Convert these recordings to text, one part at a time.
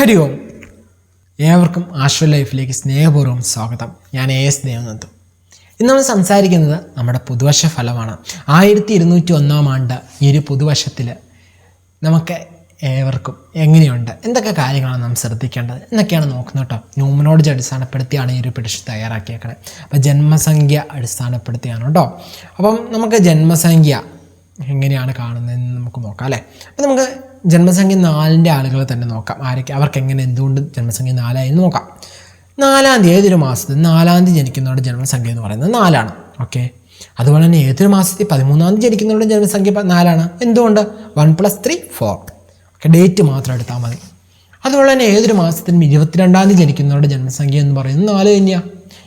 ഹരി ഓം ഏവർക്കും ആശ്വ ലൈഫിലേക്ക് സ്നേഹപൂർവം സ്വാഗതം. ഞാൻ എ എസ് ദേവനന്ദു. ഇന്ന് നമ്മൾ സംസാരിക്കുന്നത് നമ്മുടെ പുതുവർഷ ഫലമാണ്. ആയിരത്തി ഇരുന്നൂറ്റി ഒന്നാം ആണ്ട് ഈ ഒരു പുതുവർഷത്തിൽ നമുക്ക് ഏവർക്കും എങ്ങനെയുണ്ട്? എന്തൊക്കെ കാര്യങ്ങളാണ് നാം ശ്രദ്ധിക്കേണ്ടത്? എന്നൊക്കെയാണ് നോക്കുന്നത് കേട്ടോ. ന്യൂമനോളജി അടിസ്ഥാനപ്പെടുത്തിയാണ് ഈ ഒരു പിടിച്ച് തയ്യാറാക്കിയേക്കണത് അപ്പോൾ ജന്മസംഖ്യ അടിസ്ഥാനപ്പെടുത്തിയാണ് കേട്ടോ. അപ്പം നമുക്ക് ജന്മസംഖ്യ എങ്ങനെയാണ് കാണുന്നതെന്ന് നമുക്ക് നോക്കാം അല്ലേ? അപ്പം നമുക്ക് ജന്മസംഖ്യ നാലിന്റെ ആളുകളെ തന്നെ നോക്കാം. ആരൊക്കെ? അവർക്ക് എങ്ങനെ എന്തുകൊണ്ട് ജന്മസംഖ്യ നാലായി എന്ന് നോക്കാം. നാലാം തീയതി ഏതൊരു മാസത്തിൽ? നാലാം തീയതി ജനിക്കുന്നവരുടെ ജന്മസംഖ്യ എന്ന് പറയുന്നത് നാലാണ്. ഓക്കെ? അതുപോലെ തന്നെ ഏതൊരു മാസത്തിൽ പതിമൂന്നാം തീയതി ജനിക്കുന്നവരുടെ ജന്മസംഖ്യ നാലാണ്. എന്തുകൊണ്ട്? One plus three four. Okay? Date മാത്രം എടുത്താൽ മതി. അതുപോലെ തന്നെ ഏതൊരു മാസത്തിനും ഇരുപത്തിരണ്ടാം തീയതി ജനിക്കുന്നവരുടെ ജന്മസംഖ്യ എന്ന് പറയുന്നത് നാല് തന്നെയാണ്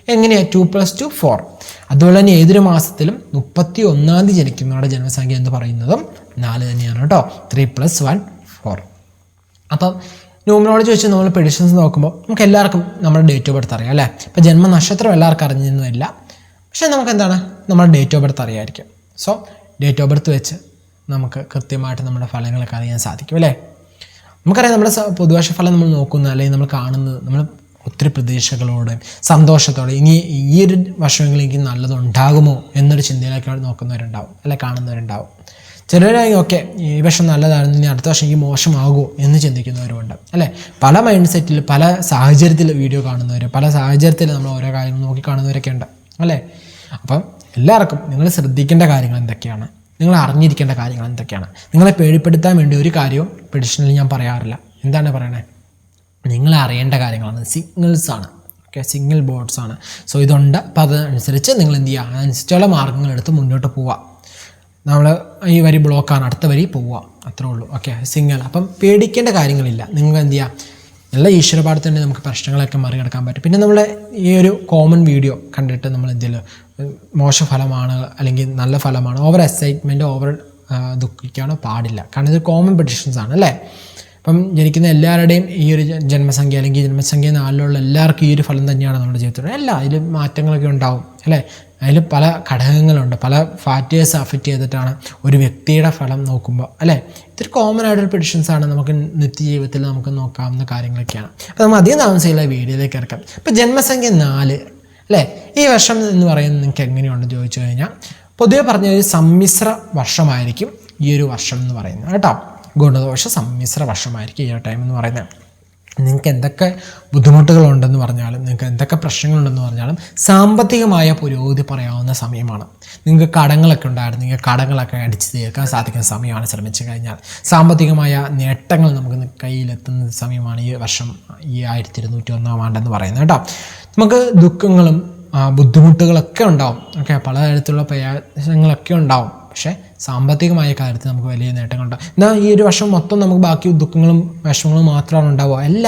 എങ്ങനെയാണ് ടു പ്ലസ് ടു ഫോർ. അതുപോലെ തന്നെ ഏതൊരു മാസത്തിലും മുപ്പത്തി ഒന്നാം തീയതി ജനിക്കുന്നവരുടെ ജന്മസംഖ്യ എന്ന് പറയുന്നതും നാല് തന്നെയാണ് കേട്ടോ. ത്രീ പ്ലസ് വൺ ഫോർ അപ്പം ന്യൂമറോളജി വെച്ച് നമ്മൾ പെഡിഷൻസ് നോക്കുമ്പോൾ നമുക്ക് എല്ലാവർക്കും നമ്മുടെ ഡേറ്റ് ഓഫ് ബർത്ത് അറിയാം അല്ലേ? ഇപ്പം ജന്മനക്ഷത്രം എല്ലാവർക്കും അറിഞ്ഞൊന്നുമില്ല പക്ഷേ നമുക്ക് എന്താണ്? നമ്മുടെ ഡേറ്റ് ഓഫ് ബർത്ത് അറിയാമായിരിക്കും സോ ഡേറ്റ് ഓഫ് ബർത്ത് വെച്ച് നമുക്ക് കൃത്യമായിട്ട് നമ്മുടെ ഫലങ്ങളൊക്കെ അറിയാൻ സാധിക്കും അല്ലേ? നമുക്കറിയാം നമ്മുടെ പൊതുവർഷ ഫലം നമ്മൾ നോക്കുന്ന അല്ലെങ്കിൽ നമ്മൾ കാണുന്നത് നമ്മൾ ഒത്തിരി പ്രതീക്ഷകളോടെ സന്തോഷത്തോടെ ഇനി ഈ ഒരു വർഷമെങ്കിലും എനിക്ക് നല്ലതുണ്ടാകുമോ എന്നൊരു ചിന്തയിലൊക്കെ നോക്കുന്നവരുണ്ടാവും അല്ലെ കാണുന്നവരുണ്ടാവും. ചിലരായി ഓക്കെ ഈ വർഷം നല്ലതായിരുന്നു ഇനി അടുത്ത വർഷം എനിക്ക് മോശമാകുമോ എന്ന് ചിന്തിക്കുന്നവരുമുണ്ട്. അല്ലേ? പല മൈൻഡ് സെറ്റിൽ പല സാഹചര്യത്തിൽ വീഡിയോ കാണുന്നവർ പല സാഹചര്യത്തിൽ നമ്മൾ ഓരോ കാര്യങ്ങൾ നോക്കി കാണുന്നവരൊക്കെ ഉണ്ട്. അല്ലേ? അപ്പം എല്ലാവർക്കും നിങ്ങൾ ശ്രദ്ധിക്കേണ്ട കാര്യങ്ങൾ എന്തൊക്കെയാണ്? നിങ്ങൾ അറിഞ്ഞിരിക്കേണ്ട കാര്യങ്ങൾ എന്തൊക്കെയാണ്? നിങ്ങളെ പേടിപ്പെടുത്താൻ വേണ്ടി ഒരു കാര്യവും പെഡിഷനിൽ ഞാൻ പറയാറില്ല. എന്താണ് പറയണേ? നിങ്ങൾ അറിയേണ്ട കാര്യങ്ങളാണ്. സിഗ്നൽസ് ആണ്. ഓക്കെ സിഗ്നൽ ബോർഡ്സ് ആണ്. സോ ഇതുണ്ട്. അപ്പം അതനുസരിച്ച് നിങ്ങൾ എന്ത് ചെയ്യുക? അതനുസരിച്ചുള്ള മാർഗങ്ങൾ എടുത്ത് മുന്നോട്ട് പോവുക. നമ്മൾ ഈ വരി ബ്ലോക്കാണ് അടുത്ത വരി പോവുക. അത്രേ ഉള്ളൂ. ഓക്കെ സിംഗൽ അപ്പം പേടിക്കേണ്ട കാര്യങ്ങളില്ല. നിങ്ങൾ എന്ത് ചെയ്യുക നല്ല ഈശ്വരപാഠത്തിൽ തന്നെ നമുക്ക് പ്രശ്നങ്ങളൊക്കെ മറികടക്കാൻ പറ്റും. പിന്നെ നമ്മൾ ഈ ഒരു കോമൺ വീഡിയോ കണ്ടിട്ട് നമ്മൾ എന്തെങ്കിലും മോശ ഫലമാണ് അല്ലെങ്കിൽ നല്ല ഫലമാണ് ഓവർ എക്സൈറ്റ്മെന്റ് ഓവർ ദുഃഖിക്കാനോ പാടില്ല. കാരണം ഇത് കോമൺ പെഡിഷൻസ് ആണ് അല്ലേ? അപ്പം ജനിക്കുന്ന എല്ലാവരുടെയും ഈ ഒരു ജന്മസംഖ്യ അല്ലെങ്കിൽ ജന്മസംഖ്യ നാലിലുള്ള എല്ലാവർക്കും ഈ ഒരു ഫലം തന്നെയാണ് നമ്മുടെ ജീവിതത്തിൽ അല്ല അതിൽ മാറ്റങ്ങളൊക്കെ ഉണ്ടാവും അല്ലേ? അതിൽ പല ഘടകങ്ങളുണ്ട്. പല ഫാക്ടേഴ്സ് അഫക്റ്റ് ചെയ്തിട്ടാണ് ഒരു വ്യക്തിയുടെ ഫലം നോക്കുമ്പോൾ അല്ലേ? ഇതൊരു കോമൺ പെഡിഷൻസ് ആണ് നമുക്ക് നിത്യജീവിതത്തിൽ നമുക്ക് നോക്കാവുന്ന കാര്യങ്ങളൊക്കെയാണ്. അപ്പോൾ നമ്മൾ അധികം താമസിച്ചുള്ള വീഡിയോയിലേക്ക് ഇറക്കാം ഇപ്പോൾ ജന്മസംഖ്യ നാല് അല്ലേ? ഈ വർഷം എന്ന് പറയുന്നത് നിങ്ങൾക്ക് എങ്ങനെയുണ്ടെന്ന് ചോദിച്ചു കഴിഞ്ഞാൽ പൊതുവെ പറഞ്ഞ ഒരു സമ്മിശ്ര വർഷമായിരിക്കും ഈ ഒരു വർഷം എന്ന് പറയുന്നത്. കേട്ടോ? ഗുണദോഷ സമ്മിശ്ര വർഷമായിരിക്കും ഈ ഒരു ടൈം എന്ന് പറയുന്നത്. നിങ്ങൾക്ക് എന്തൊക്കെ ബുദ്ധിമുട്ടുകളുണ്ടെന്ന് പറഞ്ഞാലും നിങ്ങൾക്ക് എന്തൊക്കെ പ്രശ്നങ്ങളുണ്ടെന്ന് പറഞ്ഞാലും സാമ്പത്തികമായ പുരോഗതി പറയാവുന്ന സമയമാണ്. നിങ്ങൾക്ക് കടങ്ങളൊക്കെ ഉണ്ടായിരുന്നു. നിങ്ങൾക്ക് കടങ്ങളൊക്കെ അടിച്ചു തീർക്കാൻ സാധിക്കുന്ന സമയമാണ് ശ്രമിച്ചു കഴിഞ്ഞാൽ. സാമ്പത്തികമായ നേട്ടങ്ങൾ നമുക്ക് കയ്യിലെത്തുന്ന സമയമാണ് ഈ വർഷം ഈ ആയിരത്തി ഇരുന്നൂറ്റി ഒന്നാം ആണ്ടെന്ന് പറയുന്നത് കേട്ടോ. നമുക്ക് ദുഃഖങ്ങളും ബുദ്ധിമുട്ടുകളൊക്കെ ഉണ്ടാവും. ഓക്കെ പലതരത്തിലുള്ള പ്രയാസങ്ങളൊക്കെ ഉണ്ടാവും. പക്ഷേ സാമ്പത്തികമായ കാര്യത്തിൽ നമുക്ക് വലിയ നേട്ടങ്ങളുണ്ടാവും എന്നാൽ ഈ ഒരു വർഷം മൊത്തം നമുക്ക് ബാക്കി ദുഃഖങ്ങളും വിഷമങ്ങളും മാത്രമാണ് ഉണ്ടാവുക. അല്ല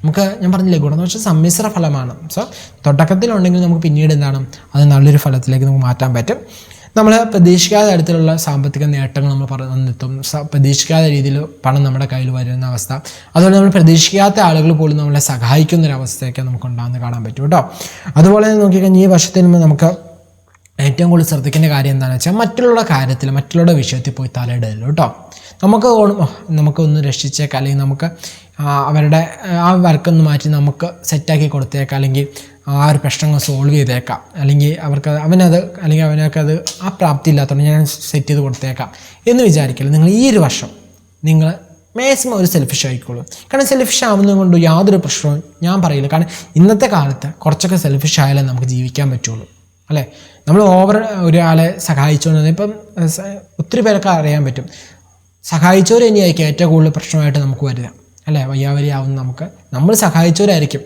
നമുക്ക് ഞാൻ പറഞ്ഞില്ലേ ഗുണദോഷ സമ്മിശ്ര ഫലമാണ്. സോ തുടക്കത്തിലുണ്ടെങ്കിൽ നമുക്ക് പിന്നീട് എന്താണ് അത് നല്ലൊരു ഫലത്തിലേക്ക് നമുക്ക് മാറ്റാൻ പറ്റും. നമ്മൾ പ്രതീക്ഷിക്കാത്ത തരത്തിലുള്ള സാമ്പത്തിക നേട്ടങ്ങൾ നമ്മൾ പറഞ്ഞെത്തും പ്രതീക്ഷിക്കാത്ത രീതിയിൽ പണം നമ്മുടെ കയ്യിൽ വരുന്ന അവസ്ഥ. അതുപോലെ നമ്മൾ പ്രതീക്ഷിക്കാത്ത ആളുകൾ പോലും നമ്മളെ സഹായിക്കുന്ന ഒരു അവസ്ഥയൊക്കെ നമുക്ക് ഉണ്ടാകുന്ന കാണാൻ പറ്റും കേട്ടോ. അതുപോലെ നോക്കിക്കഴിഞ്ഞാൽ ഈ വർഷത്തിൽ നമുക്ക് ഏറ്റവും കൂടുതൽ ശ്രദ്ധിക്കേണ്ട കാര്യം എന്താണെന്ന് വെച്ചാൽ മറ്റുള്ള കാര്യത്തിൽ മറ്റുള്ള വിഷയത്തിൽ പോയി തലയിടല്ലോ കേട്ടോ. നമുക്ക് ഓണം "ഓ, നമുക്കൊന്ന് രക്ഷിച്ചേക്കാം അല്ലെങ്കിൽ നമുക്ക് അവരുടെ ആ വർക്കൊന്ന് മാറ്റി നമുക്ക് സെറ്റാക്കി കൊടുത്തേക്കാം അല്ലെങ്കിൽ ആ ഒരു പ്രശ്നങ്ങൾ സോൾവ് ചെയ്തേക്കാം. അല്ലെങ്കിൽ അവർക്ക് അവനത് അല്ലെങ്കിൽ അവനൊക്കെ അത് ആ പ്രാപ്തി ഇല്ലാത്തതുകൊണ്ട് ഞാൻ സെറ്റ് ചെയ്ത് കൊടുത്തേക്കാം എന്ന് വിചാരിക്കില്ല നിങ്ങൾ ഈ ഒരു വർഷം നിങ്ങൾ മാക്സിമം ഒരു സെൽഫിഷ് ആയിക്കോളൂ. കാരണം സെൽഫിഷ് ആവുന്നത് കൊണ്ട് യാതൊരു പ്രശ്നവും ഞാൻ പറയില്ല. കാരണം ഇന്നത്തെ കാലത്ത് കുറച്ചൊക്കെ സെൽഫിഷ് ആയാലേ നമുക്ക് ജീവിക്കാൻ പറ്റുള്ളൂ. അല്ലേ? നമ്മൾ ഓവർ ഒരാളെ സഹായിച്ചുകൊണ്ട് ഇപ്പം ഒത്തിരി പേരൊക്കെ അറിയാൻ പറ്റും. സഹായിച്ചവർ തന്നെയായിരിക്കും ഏറ്റവും കൂടുതൽ പ്രശ്നമായിട്ട് നമുക്ക് വരിക. അല്ലേ? വയ്യാവരിയാവുന്ന നമുക്ക്. നമ്മൾ സഹായിച്ചവരായിരിക്കും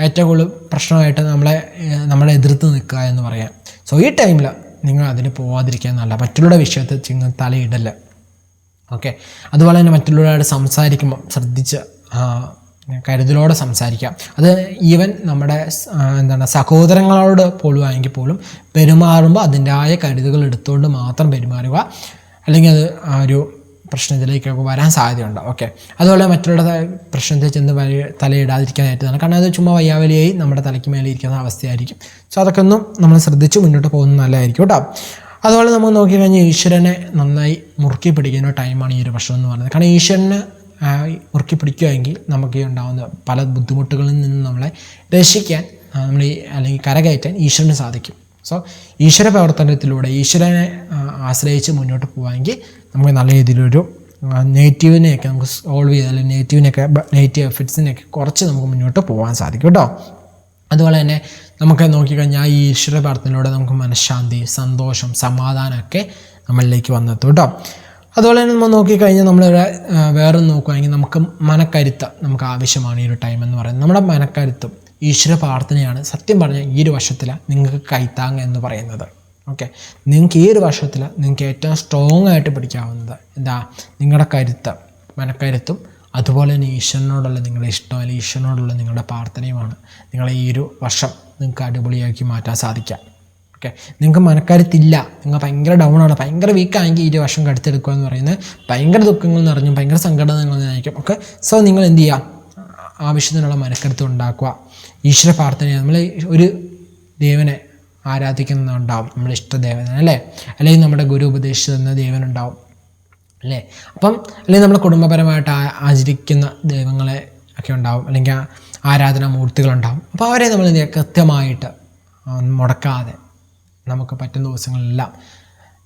ഏറ്റവും കൂടുതൽ പ്രശ്നമായിട്ട് നമ്മളെ നമ്മളെ എതിർത്ത് നിൽക്കുക എന്ന് പറയാം. സോ ഈ ടൈമിൽ നിങ്ങൾ അതിന് പോവാതിരിക്കാൻ നല്ല. മറ്റുള്ള വിഷയത്തിൽ ചിങ്ങ തലയിടല്ല ഓക്കെ അതുപോലെ തന്നെ മറ്റുള്ളവരോട് സംസാരിക്കുമ്പോൾ ശ്രദ്ധിച്ച് കരുതലോടെ സംസാരിക്കാം. അത് ഈവൻ നമ്മുടെ എന്താണ് സഹോദരങ്ങളോട് പോലും ആണെങ്കിൽ പോലും പെരുമാറുമ്പോൾ അതിന്റെതായ കരുതുകൾ എടുത്തുകൊണ്ട് മാത്രം പെരുമാറുക. അല്ലെങ്കിൽ അത് ഒരു പ്രശ്നത്തിലേക്കൊക്കെ വരാൻ സാധ്യതയുണ്ട്. ഓക്കെ. അതുപോലെ മറ്റുള്ള പ്രശ്നത്തിൽ ചെന്ന് തലയിടാതിരിക്കാനായിട്ടാണ് കാരണം അത് ചുമ്മാ വയ്യാവലിയായി നമ്മുടെ തലയ്ക്ക് മേലെ ഇരിക്കുന്ന അവസ്ഥയായിരിക്കും. സോ അതൊക്കെ ഒന്നും നമ്മൾ ശ്രദ്ധിച്ച് മുന്നോട്ട് പോകുന്നത് നല്ലതായിരിക്കും കേട്ടോ. അതുപോലെ നമ്മൾ നോക്കിക്കഴിഞ്ഞാൽ ഈശ്വരനെ നന്നായി മുറുക്കി പിടിക്കുന്ന ടൈമാണ് ഈ ഒരു പ്രശ്നം എന്ന് പറയുന്നത്. കാരണം ഈശ്വരന് മുറുക്കി പിടിക്കുകയെങ്കിൽ നമുക്ക് ഈ ഉണ്ടാകുന്ന പല ബുദ്ധിമുട്ടുകളിൽ നിന്നും നമ്മളെ രക്ഷിക്കാൻ നമ്മൾ ഈ അല്ലെങ്കിൽ കരകയറ്റാൻ ഈശ്വരന് സാധിക്കും. സോ ഈശ്വര പ്രവർത്തനത്തിലൂടെ ഈശ്വരനെ ആശ്രയിച്ച് മുന്നോട്ട് പോകുമെങ്കിൽ നമുക്ക് നല്ല രീതിയിലൊരു നെഗറ്റീവിനെയൊക്കെ നമുക്ക് സോൾവ് ചെയ്ത് അല്ലെങ്കിൽ നെഗറ്റീവിനെയൊക്കെ നെഗറ്റീവ് എഫക്ട്സിനെയൊക്കെ കുറച്ച് നമുക്ക് മുന്നോട്ട് പോകാൻ സാധിക്കും കേട്ടോ. അതുപോലെ തന്നെ നമുക്ക് നോക്കിക്കഴിഞ്ഞാൽ ഈ ഈശ്വര പ്രാർത്ഥനയിലൂടെ നമുക്ക് മനഃശാന്തി സന്തോഷം സമാധാനമൊക്കെ നമ്മളിലേക്ക് വന്നെത്തും കേട്ടോ. അതുപോലെ തന്നെ നമ്മൾ നോക്കിക്കഴിഞ്ഞാൽ നമ്മൾ വേറെ നോക്കുകയാണെങ്കിൽ നമുക്ക് മനക്കരുത്ത നമുക്ക് ആവശ്യമാണ് ഈ ഒരു ടൈം എന്ന് പറയുന്നത്. നമ്മുടെ മനക്കരുത്തും ഈശ്വര പ്രാർത്ഥനയാണ് സത്യം പറഞ്ഞാൽ ഈ ഒരു വർഷത്തിൽ നിങ്ങൾക്ക് കൈത്താങ് എന്ന് പറയുന്നത്. ഓക്കെ നിങ്ങൾക്ക് ഈ ഒരു വർഷത്തിൽ നിങ്ങൾക്ക് ഏറ്റവും സ്ട്രോങ് ആയിട്ട് പിടിക്കാവുന്നത്. എന്താ? നിങ്ങളുടെ കരുത്ത് മനക്കരുത്തും അതുപോലെ തന്നെ ഈശ്വരനോടുള്ള നിങ്ങളുടെ ഇഷ്ടം അല്ലെങ്കിൽ ഈശ്വരനോടുള്ള നിങ്ങളുടെ പ്രാർത്ഥനയുമാണ് നിങ്ങളെ ഈ ഒരു വർഷം നിങ്ങൾക്ക് അടിപൊളിയാക്കി മാറ്റാൻ സാധിക്കാം ഓക്കെ നിങ്ങൾക്ക് മനക്കരുത്തില്ല. നിങ്ങൾ ഭയങ്കര ഡൗൺ ആണ്. ഭയങ്കര വീക്കാണെങ്കിൽ ഈ വർഷം കടുത്തെടുക്കുക എന്ന് പറയുന്നത് ഭയങ്കര ദുഃഖങ്ങൾ നിറഞ്ഞു ഭയങ്കര സങ്കടങ്ങൾ നയിക്കും ഓക്കെ സോ നിങ്ങൾ എന്ത് ചെയ്യുക? ആവശ്യത്തിനുള്ള മനക്കരുത്ത് ഉണ്ടാക്കുക. ഈശ്വര പ്രാർത്ഥന നമ്മൾ ഒരു ദേവനെ ആരാധിക്കുന്നുണ്ടാവും നമ്മുടെ ഇഷ്ടദേവൻ അല്ലേ? അല്ലെങ്കിൽ നമ്മുടെ ഗുരു ഉപദേശിച്ചു തന്ന ദേവനുണ്ടാവും. അല്ലേ? അപ്പം അല്ലെങ്കിൽ നമ്മൾ കുടുംബപരമായിട്ട് ആചരിക്കുന്ന ദൈവങ്ങളെ ഒക്കെ ഉണ്ടാവും. അല്ലെങ്കിൽ ആരാധനാ മൂർത്തികളുണ്ടാവും അപ്പോൾ അവരെ നമ്മൾ കൃത്യമായിട്ട് മുടക്കാതെ നമുക്ക് പറ്റുന്ന ദിവസങ്ങളെല്ലാം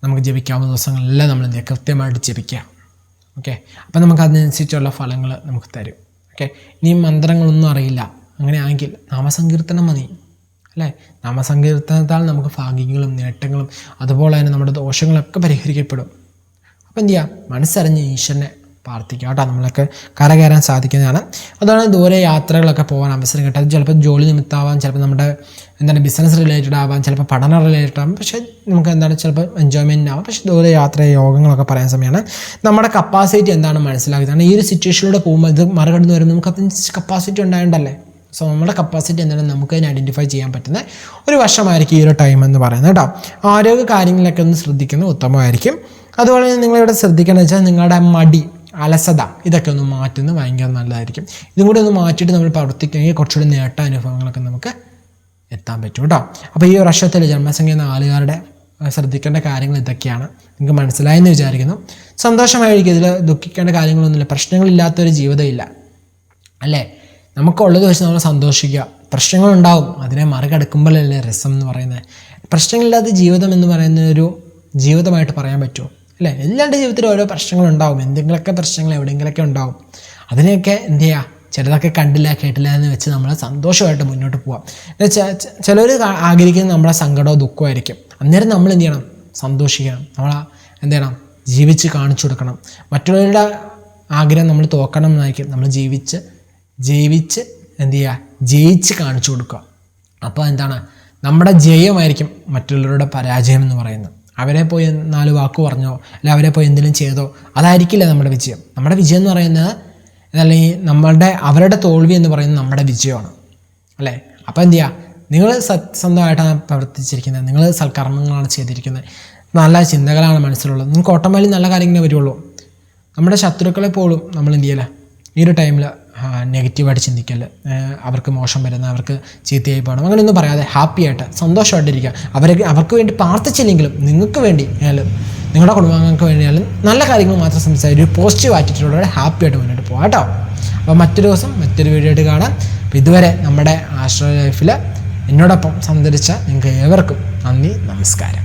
നമുക്ക് ജപിക്കാവുന്ന ദിവസങ്ങളെല്ലാം നമ്മൾ എന്ത് ചെയ്യുക? കൃത്യമായിട്ട് ജപിക്കുക. ഓക്കെ അപ്പം നമുക്ക് അതിനനുസരിച്ചുള്ള ഫലങ്ങൾ നമുക്ക് തരും. ഓക്കെ ഇനി മന്ത്രങ്ങളൊന്നും അറിയില്ല. അങ്ങനെയാണെങ്കിൽ നാമസങ്കീർത്തനം മതി. അല്ലേ? നാമസങ്കീർത്തനത്താൽ നമുക്ക് ഭാഗ്യങ്ങളും നേട്ടങ്ങളും അതുപോലെ തന്നെ നമ്മുടെ ദോഷങ്ങളൊക്കെ പരിഹരിക്കപ്പെടും. അപ്പോൾ എന്ത് ചെയ്യുക? മനസ്സറിഞ്ഞ് ഈശ്വരനെ പ്രാർത്ഥിക്കുക കേട്ടോ നമ്മളൊക്കെ കരകയറാൻ സാധിക്കുന്നതാണ്. അതാണ് ദൂരെ യാത്രകളൊക്കെ പോകാൻ അവസരം കിട്ടാം ചിലപ്പോൾ ജോലി നിമിത്തമാവാം ചിലപ്പോൾ നമ്മുടെ എന്താണ് ബിസിനസ് റിലേറ്റഡ് ആവാം ചിലപ്പോൾ പഠന റിലേറ്റഡ് ആവാം. പക്ഷേ നമുക്ക് എന്താണ് ചിലപ്പോൾ എൻജോയ്മെന്റ് ആവാം. പക്ഷേ ദൂരെ യാത്ര യോഗങ്ങളൊക്കെ പറയാൻ സമയമാണ്. നമ്മുടെ കപ്പാസിറ്റി എന്താണ് മനസ്സിലാക്കുന്നത് ഈ ഒരു സിറ്റുവേഷനിലൂടെ പോകുമ്പോൾ ഇത് മറികടന്ന് വരുമ്പോൾ നമുക്ക് അതിന് കപ്പാസിറ്റി ഉണ്ടായതുകൊണ്ടല്ലേ സോ നമ്മുടെ കപ്പാസിറ്റി എന്താണ്? നമുക്ക് അതിനെ ഐഡന്റിഫൈ ചെയ്യാൻ പറ്റുന്ന ഒരു വർഷമായിരിക്കും ഈ ഒരു ടൈം എന്ന് പറയുന്നത് കേട്ടോ. ആരോഗ്യ കാര്യങ്ങളിലൊക്കെ ഒന്ന് ശ്രദ്ധിക്കുന്നത് ഉത്തമമായിരിക്കും. അതുപോലെ തന്നെ നിങ്ങളിവിടെ ശ്രദ്ധിക്കണമെന്ന് വെച്ചാൽ നിങ്ങളുടെ മടി അലസത. ഇതൊക്കെ ഒന്ന് മാറ്റുന്നത് ഭയങ്കര നല്ലതായിരിക്കും. ഇതും കൂടി ഒന്ന് മാറ്റിയിട്ട് നമ്മൾ പ്രവർത്തിക്കുകയെങ്കിൽ കുറച്ചുകൂടി നേട്ട അനുഭവങ്ങളൊക്കെ നമുക്ക് എത്താൻ പറ്റും കേട്ടോ. അപ്പോൾ ഈ വർഷത്തിൽ ജന്മസംഖ്യ നാലുകാരുടെ ശ്രദ്ധിക്കേണ്ട കാര്യങ്ങൾ ഇതൊക്കെയാണ്. നിങ്ങൾക്ക് മനസ്സിലായെന്ന് വിചാരിക്കുന്നു. സന്തോഷമായിരിക്കും ഇതിൽ ദുഃഖിക്കേണ്ട കാര്യങ്ങളൊന്നുമില്ല. പ്രശ്നങ്ങളില്ലാത്തൊരു ജീവിതമില്ല അല്ലേ? നമുക്കുള്ളത് വെച്ച് നമ്മൾ സന്തോഷിക്കുക. പ്രശ്നങ്ങളുണ്ടാവും. അതിനെ മറികടക്കുമ്പോഴല്ലേ രസം എന്ന് പറയുന്നത്. പ്രശ്നങ്ങളില്ലാത്ത ജീവിതം എന്ന് പറയുന്ന ഒരു ജീവിതമായിട്ട് പറയാൻ പറ്റുമോ? അല്ലേ? എല്ലാവരുടെ ജീവിതത്തിലും ഓരോ പ്രശ്നങ്ങളുണ്ടാവും. എന്തെങ്കിലുമൊക്കെ പ്രശ്നങ്ങൾ എവിടെയെങ്കിലുമൊക്കെ ഉണ്ടാവും. അതിനെയൊക്കെ എന്ത് ചെയ്യുക ചിലതൊക്കെ കണ്ടില്ല കേട്ടില്ല എന്ന് വെച്ച് നമ്മൾ സന്തോഷമായിട്ട് മുന്നോട്ട് പോവാം. ചിലർ ആഗ്രഹിക്കുന്നത് നമ്മളെ സങ്കടമോ ദുഃഖമോ ആയിരിക്കും. അന്നേരം നമ്മൾ എന്ത് ചെയ്യണം? സന്തോഷിക്കണം. നമ്മൾ എന്ത് ചെയ്യണം? ജീവിച്ച് കാണിച്ചു കൊടുക്കണം. മറ്റുള്ളവരുടെ ആഗ്രഹം നമ്മൾ തോക്കണം എന്നായിരിക്കും. നമ്മൾ ജീവിച്ച് ജീവിച്ച് എന്ത് ചെയ്യുക ജയിച്ച് കാണിച്ചു കൊടുക്കുക. അപ്പോൾ എന്താണ്? നമ്മുടെ ജയമായിരിക്കും മറ്റുള്ളവരുടെ പരാജയം എന്ന് പറയുന്നത്. അവരെ പോയി നാല് വാക്ക് പറഞ്ഞോ? അല്ല അവരെ പോയി എന്തെങ്കിലും ചെയ്തോ? അതായിരിക്കില്ല നമ്മുടെ വിജയം. നമ്മുടെ വിജയം എന്ന് പറയുന്നത് അല്ലെങ്കിൽ നമ്മളുടെ അവരുടെ തോൽവി എന്ന് പറയുന്നത് നമ്മുടെ വിജയമാണ്. അല്ലേ? അപ്പോൾ എന്ത് ചെയ്യുക നിങ്ങൾ സ്വന്തമായിട്ടാണ് പ്രവർത്തിച്ചിരിക്കുന്നത്. നിങ്ങൾ സൽക്കർമ്മങ്ങളാണ് ചെയ്തിരിക്കുന്നത്. നല്ല ചിന്തകളാണ് മനസ്സിലുള്ളത്. നിങ്ങൾക്ക് ഓട്ടോമാറ്റിക് നല്ല കാര്യങ്ങളെ വരുള്ളൂ. നമ്മുടെ ശത്രുക്കളെ പോലും നമ്മൾ എന്ത് ചെയ്യല ഈ ഒരു ടൈമിൽ നെഗറ്റീവായിട്ട് ചിന്തിക്കൽ അവർക്ക് മോശം വരുന്ന അവർക്ക് ചീത്തയായി പോകണം അങ്ങനെയൊന്നും പറയാതെ ഹാപ്പിയായിട്ട് സന്തോഷമായിട്ടിരിക്കുക. അവരെ അവർക്ക് വേണ്ടി പ്രാർത്ഥിച്ചില്ലെങ്കിലും നിങ്ങൾക്ക് വേണ്ടി ആയാലും നിങ്ങളുടെ കുടുംബാംഗങ്ങൾക്ക് വേണ്ടിയാലും നല്ല കാര്യങ്ങൾ മാത്രം സംസാരിക്കും ഒരു പോസിറ്റീവ് ആറ്റിറ്റ്യൂഡോടെ ഹാപ്പി ആയിട്ട് മുന്നോട്ട് പോകാം കേട്ടോ അപ്പോൾ മറ്റൊരു ദിവസം മറ്റൊരു വീഡിയോ ആയിട്ട് കാണാം. അപ്പോൾ ഇതുവരെ നമ്മുടെ ആശ്രയ ലൈഫിൽ എന്നോടൊപ്പം സഞ്ചരിച്ച നിങ്ങൾക്ക് ഏവർക്കും നന്ദി നമസ്കാരം.